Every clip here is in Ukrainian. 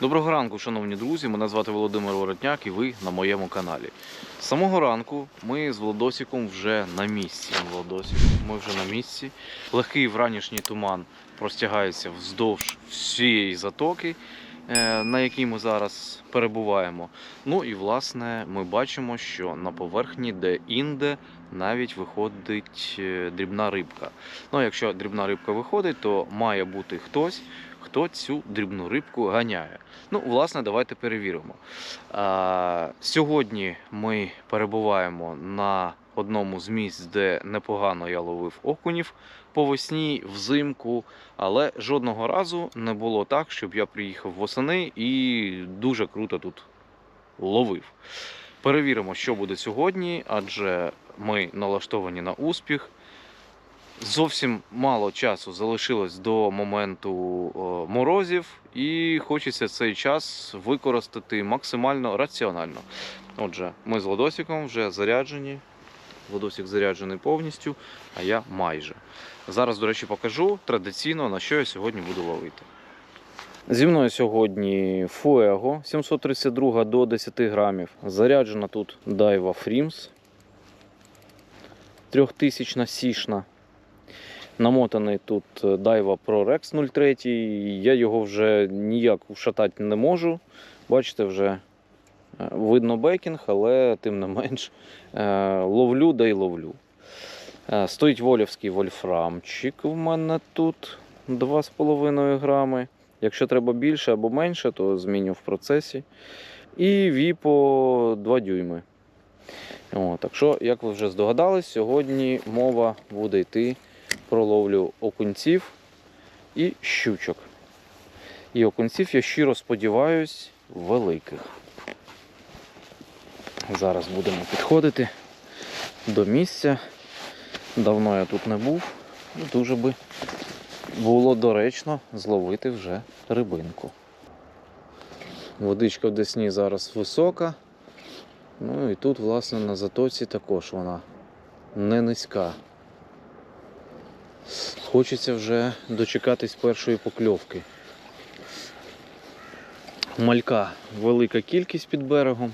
Доброго ранку, шановні друзі. Мене звати Володимир Воротняк і ви на моєму каналі. З самого ранку ми з Владосіком вже на місці. Владосік, ми вже на місці. Легкий вранішній туман простягається вздовж всієї затоки, е, на якій ми зараз перебуваємо. Ну і власне ми бачимо, що на поверхні де-інде навіть виходить е, дрібна рибка. Ну, якщо дрібна рибка виходить, то має бути хтось, хто цю дрібну рибку ганяє. Ну, власне, давайте перевіримо. Сьогодні ми перебуваємо на одному з місць, де непогано я ловив окунів по весні, взимку, але жодного разу не було так, щоб я приїхав восени і дуже круто тут ловив. Перевіримо, що буде сьогодні, адже ми налаштовані на успіх. Зовсім мало часу залишилось до моменту морозів, і хочеться цей час використати максимально раціонально. Отже, ми з Ладосиком вже заряджені. Ладосик заряджений повністю, а я майже. Зараз, до речі, покажу традиційно, на що я сьогодні буду ловити. Зі мною сьогодні Fuego 732 до 10 грамів. Заряджена тут Daiwa Frims 3000 сішна. Намотаний тут е, Daiwa Pro Rex 03. Я його вже ніяк ушатати не можу. Бачите, вже е, видно бекінг, але тим не менш е, ловлю да й ловлю. Стоїть волівський вольфрамчик в мене тут 2,5 грами. Якщо треба більше або менше, то зміню в процесі. І Віпо 2 дюйми. О, так що, як ви вже здогадались, сьогодні мова буде йти про ловлю окунців і щучок. І окунців я щиро сподіваюсь великих. Зараз будемо підходити до місця. Давно я тут не був. Дуже би було доречно зловити вже рибинку. Водичка в Десні зараз висока. Ну і тут, власне, на затоці також вона не низька. Хочеться вже дочекатись першої покльовки. Малька велика кількість під берегом.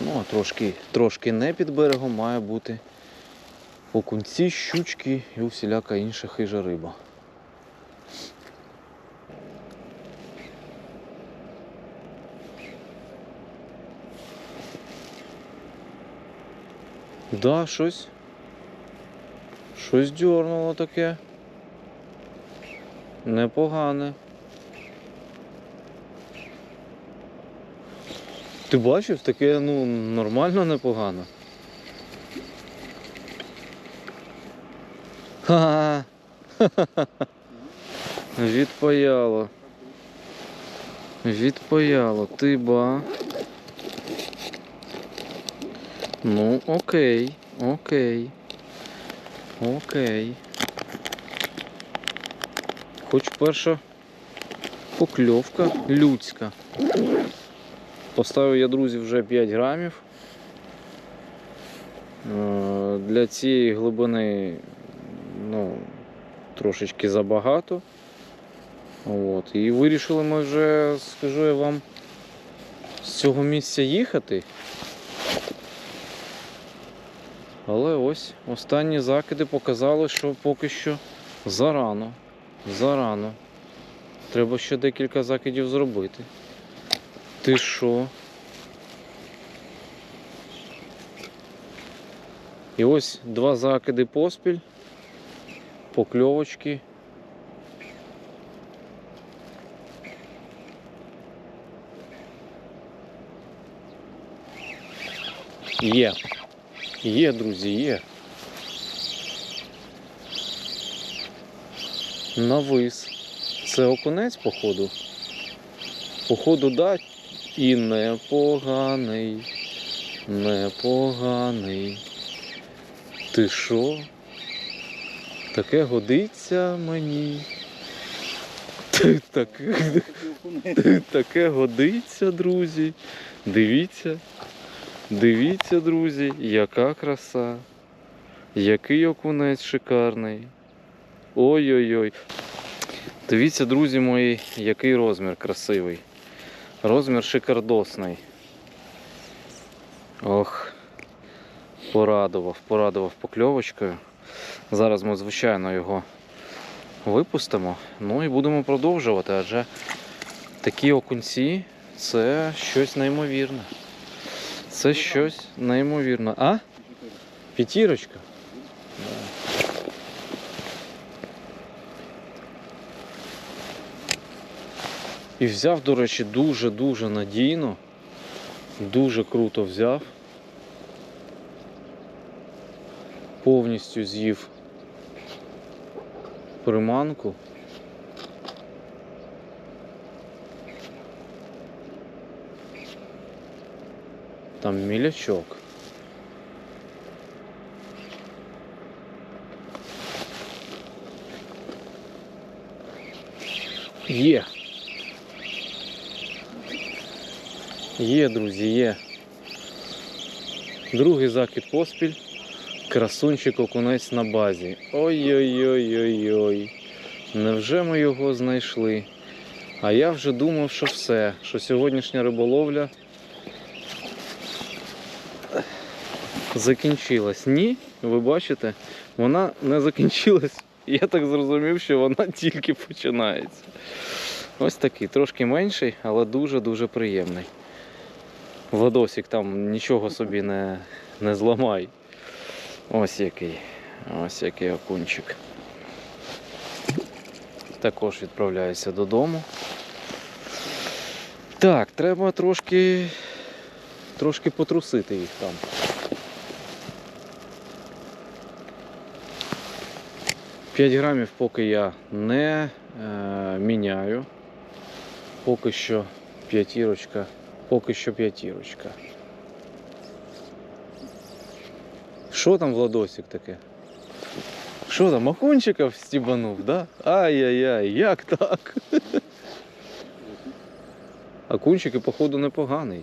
Ну, а трошки, трошки не під берегом має бути окунці, щучки і усіляка інша хижа риба. Да, щось. Щось дьорнуло таке. Непогане. Ти бачив, таке ну нормально непогано. Ха-ха. Відпаяло. Відпаяло. Ти ба. Ну, окей, окей. Окей. Хоч перша покльовка людська. Поставив я, друзі, вже 5 грамів. Е, Для цієї глибини ну, трошечки забагато. От. І вирішили ми вже, скажу я вам, з цього місця їхати. Але ось останні закиди показали, що поки що зарано. Зарано. Треба ще декілька закидів зробити. Ти що? І ось два закиди поспіль, покльовочки. Є. Є, друзі, є. Навис. Це окунець, походу. Походу, да. І непоганий. Непоганий. Ти що? Таке годиться мені. Таке, таке годиться, друзі. Дивіться. Дивіться, друзі, яка краса. Який окунець шикарний. Ой-ой-ой. Дивіться, друзі мої, який розмір красивий. Розмір шикардосний. Ох, порадував, порадував покльовочкою. Зараз ми, звичайно, його випустимо. Ну і будемо продовжувати, адже такі окунці це щось неймовірне. Це щось неймовірне. А? П'ятірочка? І взяв, до речі, дуже-дуже надійно. Дуже круто взяв. Повністю з'їв приманку. Там мілячок. Є. Є, друзі, є. Другий закид поспіль. Красунчик окунець на базі. Ой-ой-ой-ой-ой. Невже ми його знайшли? А я вже думав, що все, що сьогоднішня риболовля закінчилась. Ні, ви бачите, вона не закінчилась. Я так зрозумів, що вона тільки починається. Ось такий, трошки менший, але дуже-дуже приємний. Владосик там нічого собі не, не зламай. Ось який. Ось який окунчик. Також відправляється додому. Так, треба трошки, трошки потрусити їх там. П'ять грамів поки я не е, міняю. Поки що п'ятірочка, поки що п'ятірочка. Що там Владосик таке? Що там, окунчиков стібанув, да? Ай-яй-яй, як так? Окунчики, походу, непоганий.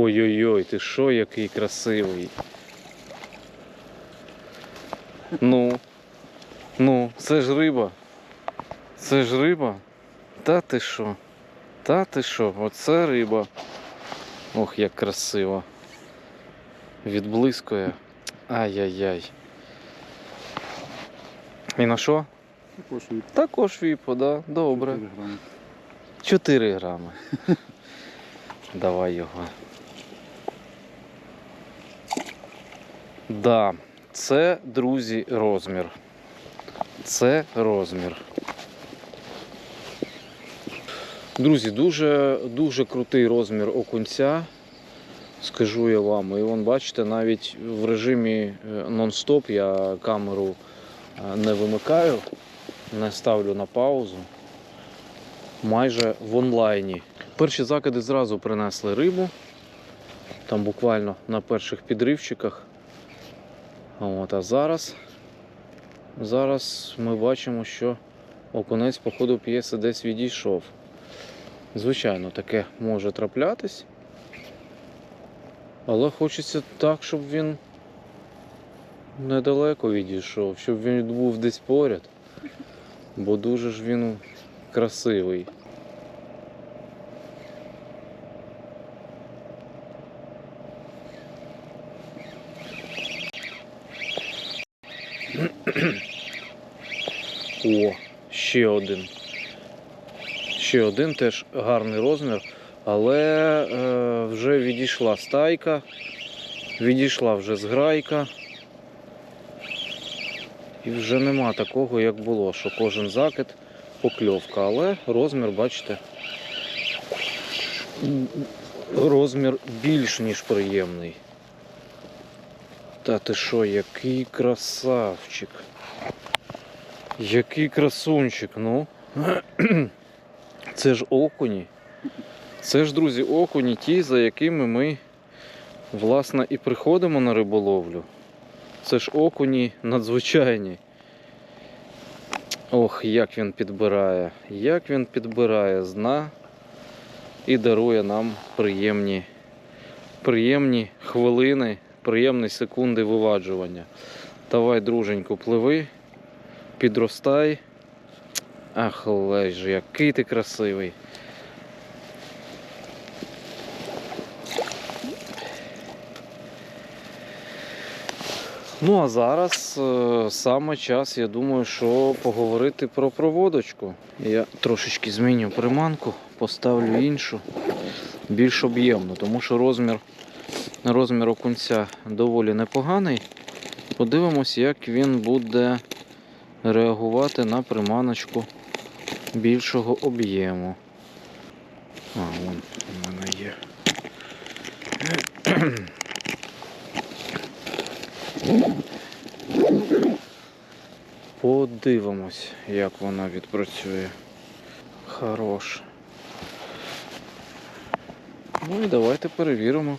Ой-ой-ой, ти що, який красивий. Ну, ну, це ж риба. Це ж риба. Та ти що? Та ти що? Оце риба. Ох, як красиво. Відблискує. Ай-яй-яй. І на що? Також від Також віпо, да? Добре. 4 грами. 4 грами. Давай його. Да, це, друзі, розмір. Це розмір. Друзі, дуже, дуже крутий розмір окунця. Скажу я вам. І вон, бачите, навіть в режимі е, нон-стоп я камеру е, не вимикаю, не ставлю на паузу. Майже в онлайні. Перші закиди зразу принесли рибу. Там буквально на перших підривчиках. От, а зараз, зараз ми бачимо, що окунець, походу, п'єси десь відійшов. Звичайно, таке може траплятись. Але хочеться так, щоб він недалеко відійшов, щоб він був десь поряд. Бо дуже ж він красивий. О, ще один. Ще один теж гарний розмір, але е, вже відійшла стайка, відійшла вже зграйка. І вже нема такого, як було, що кожен закид покльовка, але розмір, бачите, розмір більш ніж приємний. Та ти що, який красавчик. Який красунчик, ну. Це ж окуні. Це ж, друзі, окуні ті, за якими ми, власне, і приходимо на риболовлю. Це ж окуні надзвичайні. Ох, як він підбирає, як він підбирає, зна і дарує нам приємні приємні хвилини, приємні секунди виваджування. Давай, друженьку, пливи, підростай. Ах, лежи, який ти красивий. Ну а зараз е, саме час, я думаю, що поговорити про проводочку. Я трошечки зміню приманку, поставлю іншу, більш об'ємну, тому що розмір, розмір окунця доволі непоганий. Подивимось, як він буде реагувати на приманочку більшого об'єму. А, вон у мене є. Подивимось, як вона відпрацює. Хорош. Ну і давайте перевіримо.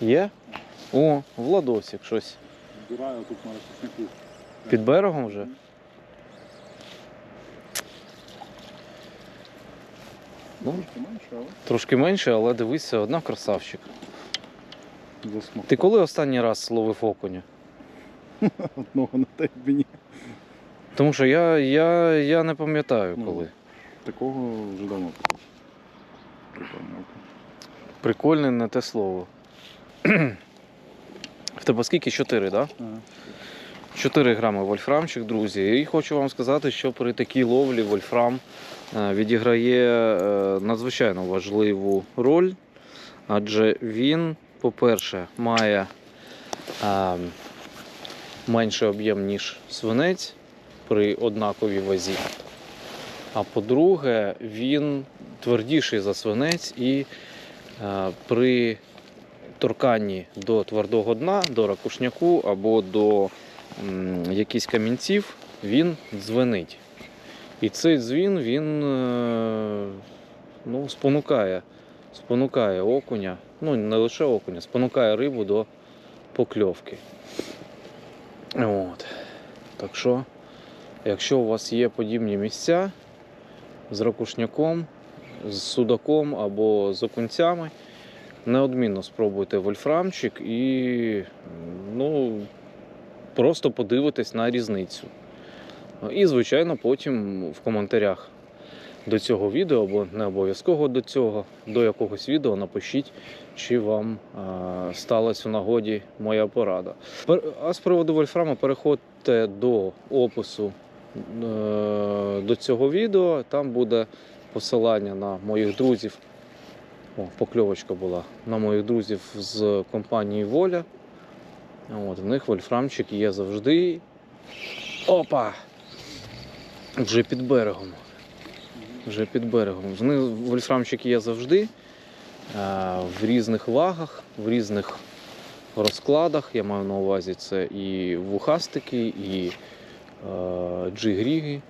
Є? О, Владосик щось. Збираю тут на розписнику. Під берегом вже? Ну, Трошки менше, але трошки менше, але дивись, все красавчик. Ти коли останній раз ловив окуня? одного на тебе Тому що я, я, я не пам'ятаю Ну. коли. Такого вже давно. Прикольне не те слово. В тебе скільки? Чотири, так? Да? Ага. 4 грами вольфрамчик, друзі. І хочу вам сказати, що при такій ловлі вольфрам е, відіграє е, надзвичайно важливу роль, адже він, по-перше, має е, менший об'єм, ніж свинець при однаковій вазі. А по-друге, він твердіший за свинець і при торканні до твердого дна, до ракушняку або до якісь камінців, він дзвенить. І цей дзвін він е, ну, спонукає, спонукає окуня, ну не лише окуня, спонукає рибу до покльовки. От. Так що, якщо у вас є подібні місця з ракушняком, з судаком або з окунцями, неодмінно спробуйте вольфрамчик і ну, просто подивитись на різницю. І, звичайно, потім в коментарях до цього відео, або не обов'язково до цього, до якогось відео напишіть, чи вам сталася в нагоді моя порада. А з приводу вольфраму переходьте до опису е, до цього відео. Там буде посилання на моїх друзів. О, покльовочка була на моїх друзів з компанії Воля. От, в них вольфрамчик є завжди. Опа! Вже під берегом. Вже під берегом. В них вольфрамчик є завжди. В різних вагах, в різних розкладах. Я маю на увазі це і вухастики, і е, джигріги.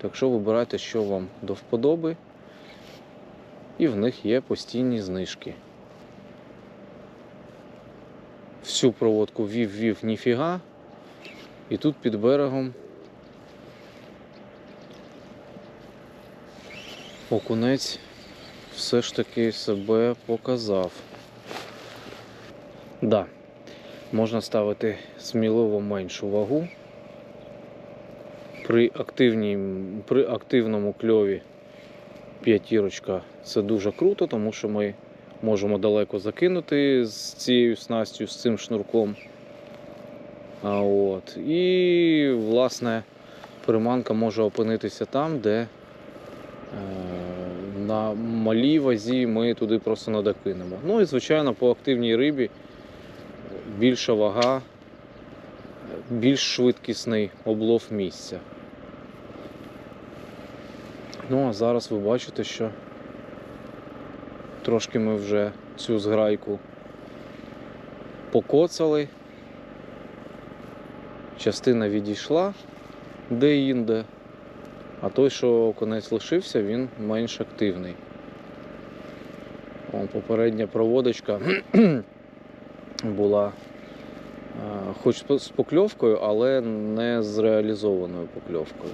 Так що вибирайте, що вам до вподоби. І в них є постійні знижки. Всю проводку вів-вів ніфіга. І тут під берегом окунець все ж таки себе показав. Да, можна ставити сміливо меншу вагу. При, активній, при активному кльові п'ятірочка це дуже круто, тому що ми можемо далеко закинути з цією снастю, з цим шнурком. А от. І, власне, приманка може опинитися там, де е, на малій вазі ми туди просто не докинемо. Ну і, звичайно, по активній рибі більша вага, більш швидкісний облов місця. Ну, а зараз ви бачите, що трошки ми вже цю зграйку покоцали. Частина відійшла де-інде, а той, що конець лишився, він менш активний. Вон попередня проводочка була е, хоч з покльовкою, але не з реалізованою покльовкою.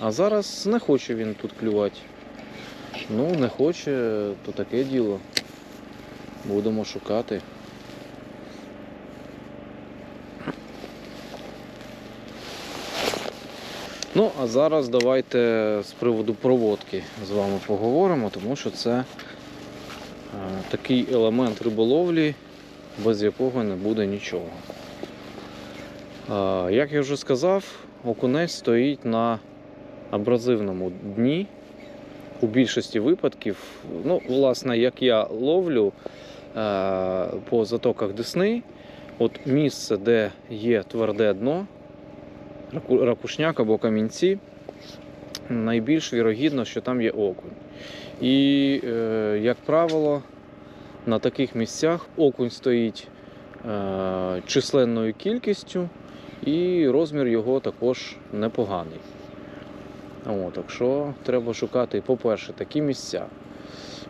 А зараз не хоче він тут клювати. Ну, не хоче, то таке діло. будемо шукати. Ну, а зараз давайте з приводу проводки з вами поговоримо, тому що це е, такий елемент риболовлі, без якого не буде нічого. Е, як я вже сказав, окунець стоїть на абразивному дні. У більшості випадків, ну, власне, як я ловлю е, по затоках Десни, от місце, де є тверде дно, ракушняк або камінці, найбільш вірогідно, що там є окунь. І, е, як правило, на таких місцях окунь стоїть е, численною кількістю, і розмір його також непоганий. От, так що треба шукати, по-перше, такі місця.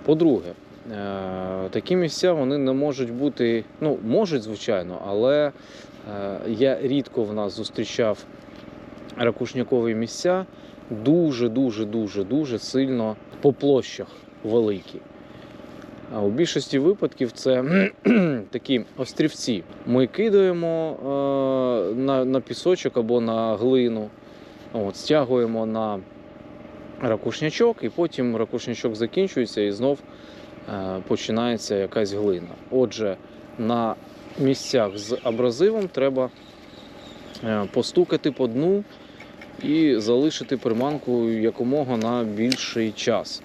По-друге, е, такі місця вони не можуть бути, ну, можуть, звичайно, але е, я рідко в нас зустрічав ракушнякові місця дуже-дуже дуже дуже сильно по площах великі. А у більшості випадків це такі острівці. Ми кидаємо е, на, на пісочок або на глину, от, стягуємо на ракушнячок, і потім ракушнячок закінчується і знов е, починається якась глина. Отже, на місцях з абразивом треба е, постукати по дну і залишити приманку якомога на більший час.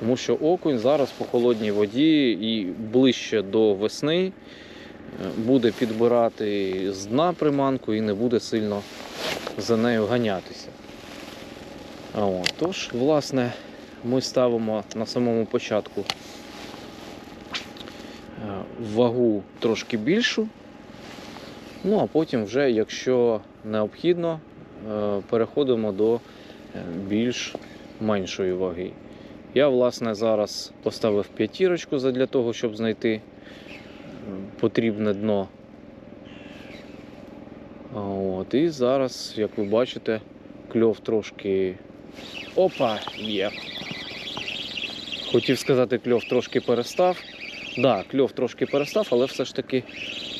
Тому що окунь зараз по холодній воді і ближче до весни е, буде підбирати з дна приманку і не буде сильно за нею ганятися. А тож, власне, ми ставимо на самому початку е, вагу трошки більшу. Ну, а потім вже, якщо необхідно, е, переходимо до е, більш меншої ваги. Я, власне, зараз поставив п'ятірочку для того, щоб знайти потрібне дно. От, і зараз, як ви бачите, кльов трошки. Опа, є. Хотів сказати, кльов трошки перестав. Так, да, кльов трошки перестав, але все ж таки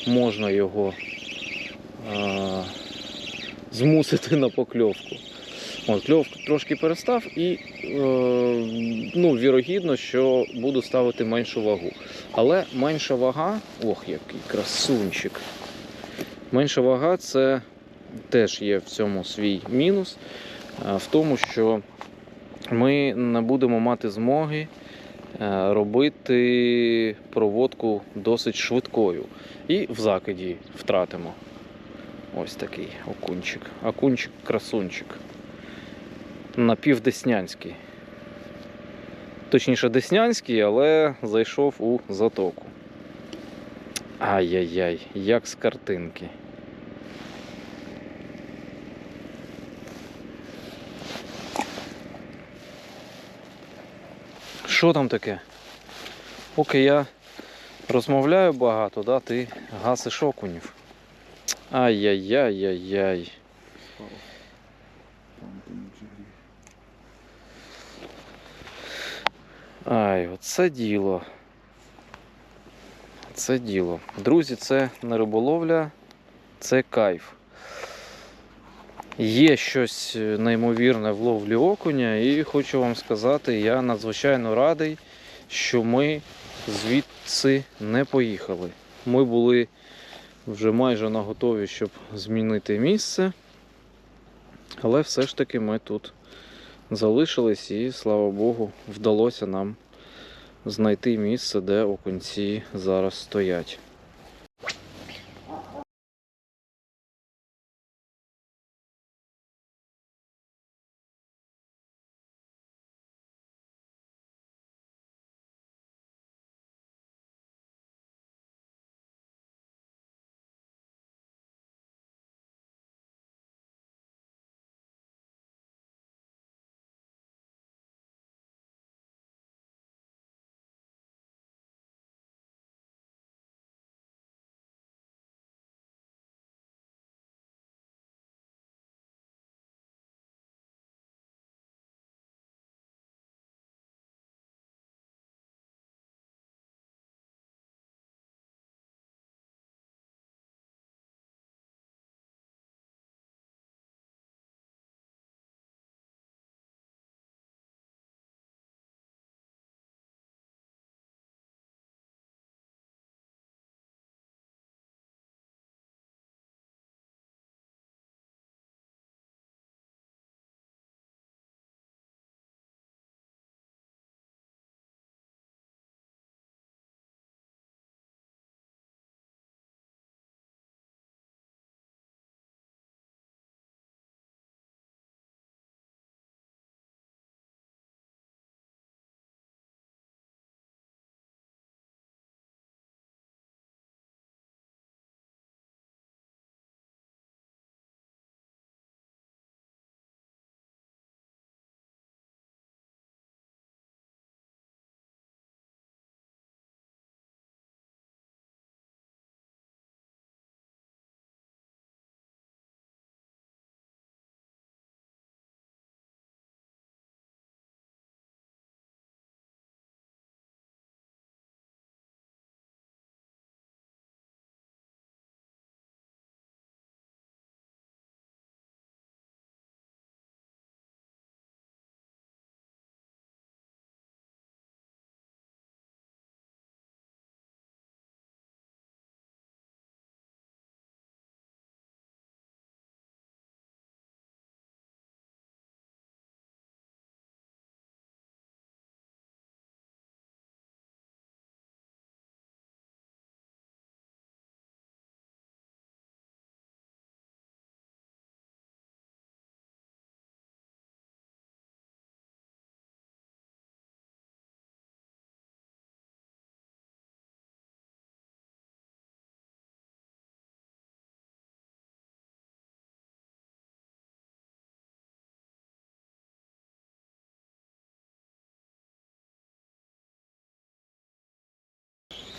можна його а, змусити на покльовку. От, кльов трошки перестав і е, ну, вірогідно, що буду ставити меншу вагу. Але менша вага, ох, який красунчик. Менша вага це теж є в цьому свій мінус, е, в тому, що ми не будемо мати змоги е, робити проводку досить швидкою. І в закиді втратимо. Ось такий окунчик. Окунчик красунчик. Напівдеснянський. Точніше, деснянський, але зайшов у затоку. Ай-яй-яй, як з картинки. Що там таке? Поки я розмовляю багато, да, ти гасиш окунів. Ай-яй-яй-яй-яй. Ай, оце діло. Це діло. Друзі, це не риболовля, це кайф. Є щось е, неймовірне в ловлі окуня, і хочу вам сказати, я надзвичайно радий, що ми звідси не поїхали. Ми були вже майже наготові, щоб змінити місце. Але все ж таки ми тут залишились і, слава Богу, вдалося нам знайти місце, де окунці зараз стоять.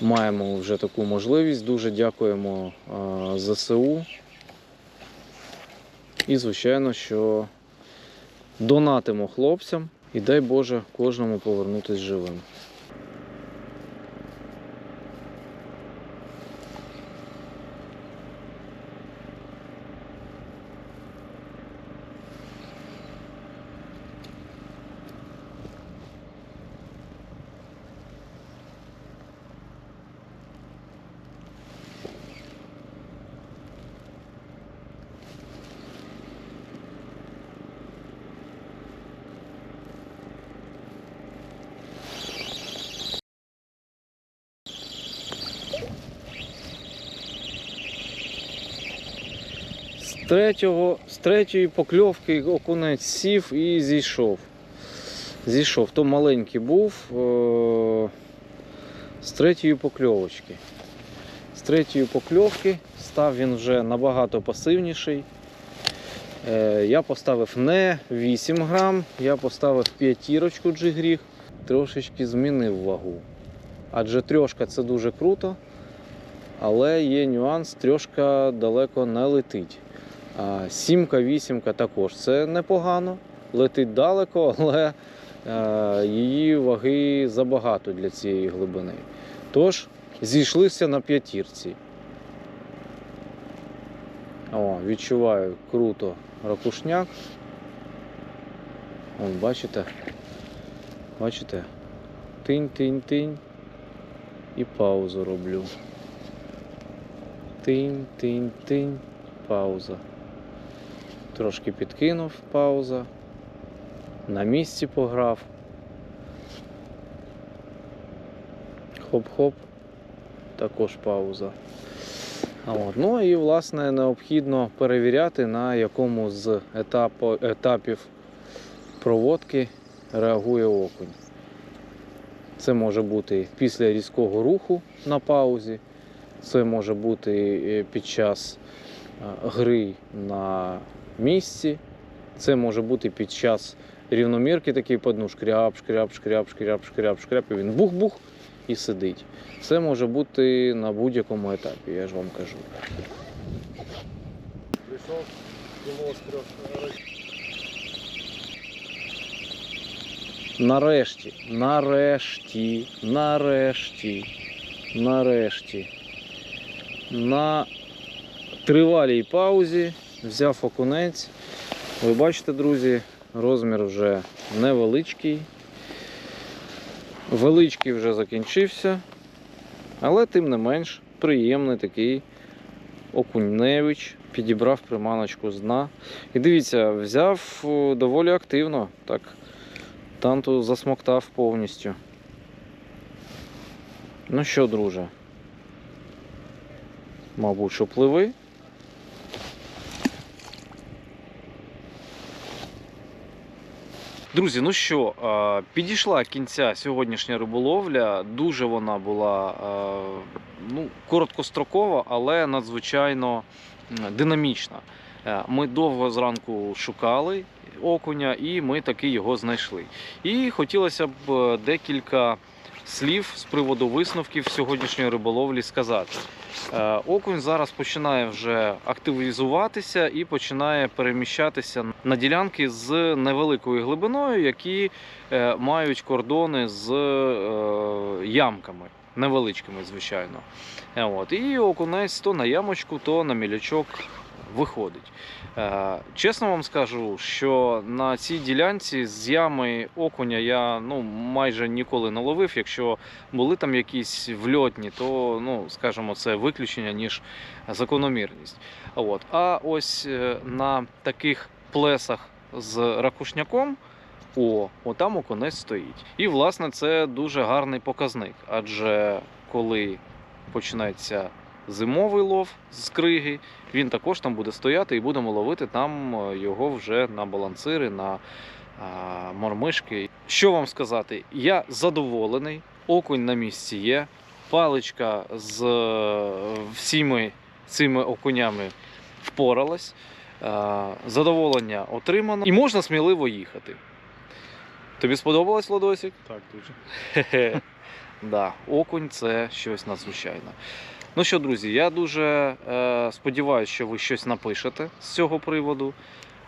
Маємо вже таку можливість. Дуже дякуємо ЗСУ. І, звичайно, що донатимо хлопцям і дай Боже кожному повернутися живим. Третього, з третьої покльовки окунець сів і зійшов. Зійшов. То маленький був е- з третьої покльовочки. З третьої покльовки став він вже набагато пасивніший. Е, я поставив не 8 грам, я поставив п'ятірочку джигріг, трошечки змінив вагу. Адже трьошка це дуже круто, але є нюанс, трьошка далеко не летить. Сімка, вісімка також це непогано, летить далеко, але е, її ваги забагато для цієї глибини. Тож зійшлися на п'ятірці. О, відчуваю круто ракушняк. Вон, бачите? Бачите? Тинь-тинь-тинь. І паузу роблю. Тинь-тинь-тинь. Пауза. Трошки підкинув пауза. На місці пограв. Хоп-хоп. Також пауза. От. Ну і власне необхідно перевіряти, на якому з етапу, етапів проводки реагує окунь. Це може бути після різкого руху на паузі, це може бути е, під час е, гри на місці, це може бути під час рівномірки такий по дну шкряп, шкряп, шкряп, шкряп, шкряп, шкряп, і він бух-бух і сидить. Це може бути на будь-якому етапі, я ж вам кажу. Прийшов. Нарешті, нарешті, нарешті, нарешті. На тривалій паузі взяв окунець. Ви бачите, друзі, розмір вже невеличкий. Величкий вже закінчився, але тим не менш приємний такий окуневич. Підібрав приманочку з дна. І дивіться, взяв доволі активно. Так, Танту засмоктав повністю. Ну що, друже? Мабуть, що пливи. Друзі, ну що, підійшла кінця сьогоднішня риболовля. Дуже вона була ну, короткострокова, але надзвичайно динамічна. Е, Ми довго зранку шукали окуня, і ми таки його знайшли. І хотілося б е, декілька слів з приводу висновків сьогоднішньої риболовлі сказати. Е, Окунь зараз починає вже активізуватися і починає переміщатися на ділянки з невеликою глибиною, які е, мають кордони з е, ямками. Невеличкими, звичайно. От. І окунець то на ямочку, то на мілячок виходить. Е, Чесно вам скажу, що на цій ділянці з ями окуня я ну, майже ніколи не ловив. Якщо були там якісь вльотні, то ну, скажімо, це виключення, ніж закономірність. От. А ось е, на таких плесах з ракушняком. О, отам окунець стоїть. І, власне, це дуже гарний показник. Адже коли починається зимовий лов з криги, він також там буде стояти і будемо ловити там е, його вже на балансири, на мормишки. Що вам сказати? Я задоволений, окунь на місці є, паличка з е, всіми цими окунями впоралась. Е, Задоволення отримано і можна сміливо їхати. Тобі сподобалось, Владосик? Так, дуже. Хе-хе. Да, окунь це щось надзвичайне. Ну що, друзі, я дуже е, сподіваюся, що ви щось напишете з цього приводу.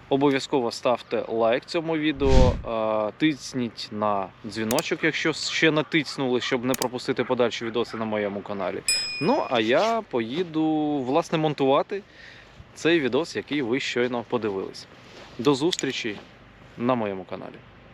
Обов'язково ставте лайк цьому відео, е, тисніть на дзвіночок, якщо ще не тиснули, щоб не пропустити подальші відоси на моєму каналі. Ну, а я поїду власне монтувати цей відос, який ви щойно подивились. До зустрічі на моєму каналі.